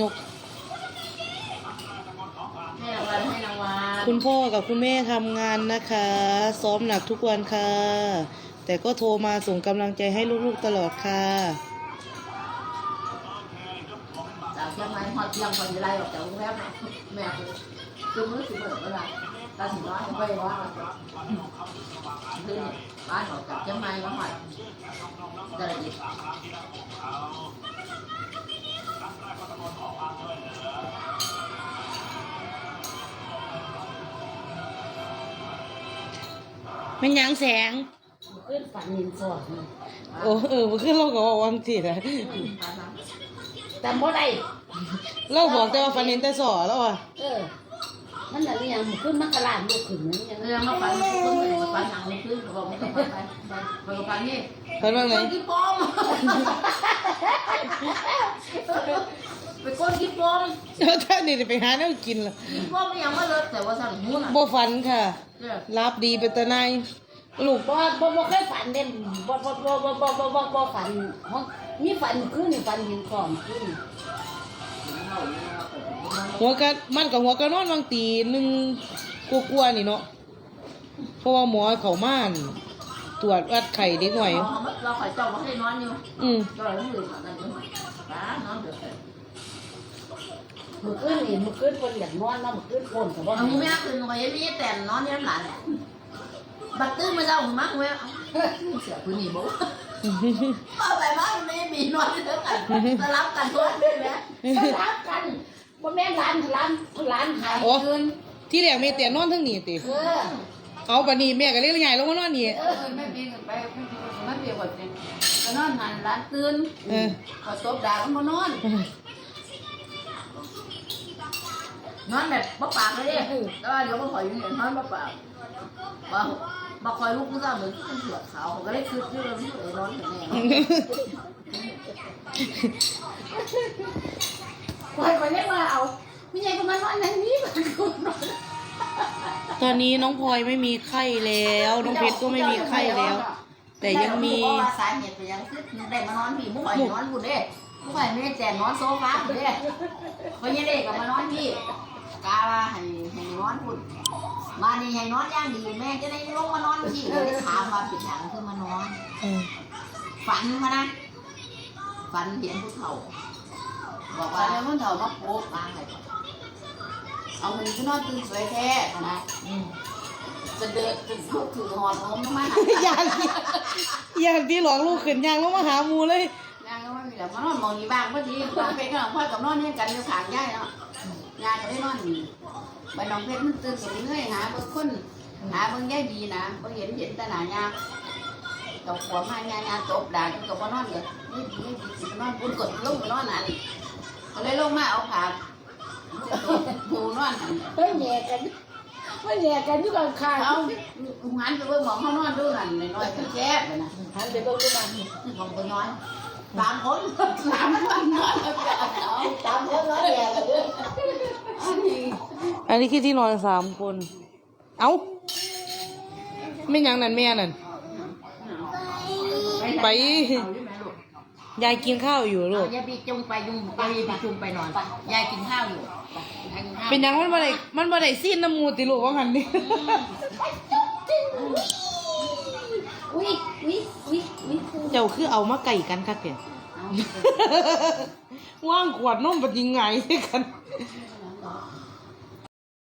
นกให้รางวัลให้รางวัลคุณพ่อกับคุณแม่ทำงานนะคะ ซ้อมหนักทุกวันค่ะ แต่ก็โทรมาส่งกำลังใจให้ลูกๆตลอดค่ะ จากเชียงใหม่ฮอดเที่ยงคนจะไล่ออกจากโรงแรมแม่คือคือมื้อสิเบิดเวลาตาสิน้อยไปว่าคือบ้านออกจากเชียงใหม่มาหอดจะได้ยิ มันหยังแสง ขึ้นฝันหินสอดนี่โอ้เออมันขึ้นเราก็บอกวันสินะแต่บ่ได้เราบอกแต่ว่าฟันเห็นแต่สอแล้วอะเออ มันอะไรอย่างมันขึ้นมากระลานลูกขึ้นนั่นยังเรื่องมาฟันขึ้นมาฟันหนังขึ้นเขาบอกไม่ต้องไปไปไปฟันนี่ฟันว่าไงก้นกิ๊บปอม ไปก้นกิ๊บปอมถ้านี่ไปหาแนวกินล่ะกิ๊บปอมไม่ยังมาเลยแต่ว่าสั่งหุ้นอะบ่ฟันค่ะเนี่ยรับดีเป็นตะนายลูกบ่บ่บ่เคยฝันเด่นบ่บ่บ่บ่บ่บ่บ่บ่ฝันห้องมีฝันขึ้นนี่ฝันหินสอดขึ้นหัวกะมันกับหัวกะนอนบางตีหนึ่งกลัวๆนี่เนาะเพราะว่าหมอเขาม่านตรวจวัดไข่เด็กหน่อย เราขอยจ้องมาให้นอนอยู่อืม ก็เลยต้องดื่มกันจังหวะป้านอนเดือดเลย มือขึ้นนี่มือขึ้นคนอยากนอนเนาะมือขึ้นคนก็บ่เอาหูแม่คืนไปมีแต่นอนยันหลานบัดตื้อมาเจ้าหูมักแม่เสียพื้นนี่บุ๊เอาไปบ้านไม่มีนอนเท่ากันสลับกันทุกเดือนนะสลับกันบ่แม่นหลานหลานหลานหายโอ้คืนที่แรกแม่แต่นอนทั้งนี้ติเออเอาปานนี้แม่ก็เลยใหญ่ลงมานอนนี่เออไม่ปีกันไปไม่ปีกว่าจริงก็นอนหันร้านตื่นเออพอตบด่าก็มานอน นอนแบบบ่ปากเลยเนี่ยแต่ว่าเดี๋ยวก็คอยอยู่เนี่ยนอนบ่ปากบ่บ่คอยลูกผู้สาวเหมือนที่เป็นเสือขาวเขาก็เลยคืดที่เราที่เอ๋นอนถึงแน่คอยไปเล่นมาเอาไม่ใช่ก็มานอนในนี้มันกูนอนตอนนี้น้องพลอยไม่มีไข้แล้ว น้องเพชรก็ไม่มีไข้แล้ว แต่ยังมีเพราะว่าสาเหตุเป็นยังคือได้มานอนพี่มุกข่อยนอนบุญเด้ มุกข่อยไม่ได้แจกนอนโซฟาเด้เพราะยังเด็กกับมานอนพี่กาว่าให้ให้นอนบุญมานี่ให้นอนย่างดีแม่จะได้ลงมานอนพี่เลยถามว่าเป็นอย่างคือมานอนอืมฝันมานะฝันเห็นผู้เฒ่า บอกว่าแล้วผู้เฒ่ามาโป๊กมาให้เอาเงินขึ้นนอนตื่นสวยแท้นะจะเดินจะลุกถือหอดผมมาหา อย่างที่อย่างที่หลอกลูกขึ้นยางลงมาหาหมูเลย นางก็ไม่มีแล้วมานอนมองนี่บ้างพอดีน้องเพชรกับน้องพ่อกับนอนเนี่ยกันอยู่ขางย่ายเนาะยายก็ได้นอนนี่ไปน้องเพชรมันตื่นสวยเงยหาเบิ่งคนหาเบิ่งย่ายดีนะเบิ่งเห็นเห็นแต่หน้ายาตกหัวมายายาตบด่าจนกับว่านอนเลยนี่ดีนี่ดีสินอนบุญกดลงไปนอนนั่นก็เลยลงมาเอาขาหูนอนหันเฮ้ยแย่กันเฮ้ยแย่กันอยู่กับข้างเอาหันไปเบิ่งหมองเขานอนดูหันน้อยๆแคบๆไปนะหันไปเบิ่งดูมันของตัวน้อย สามคนสามคนนอนแล้วก็เอาตามคนน้อยแย่กันเด้ออันนี้คือที่นอนสามคน เอ้าไม่หยังนั่นแม่นั่นไปยายกินข้าวอยู่ลูกยายปีจุงไปยุงยายปีจุงไปนอนยายกินข้าวอยู่ยายกินข้าวเป็นหยังมันบ่ได้มันบ่ได้ซีนน้ำมูติลูกว่าหันนี่อุ้ยอุ้ยอุ้ยอุ้ย เจ้าคือเอามาไก่กันคักแกว่างขวดนมปัดยิงไงกัน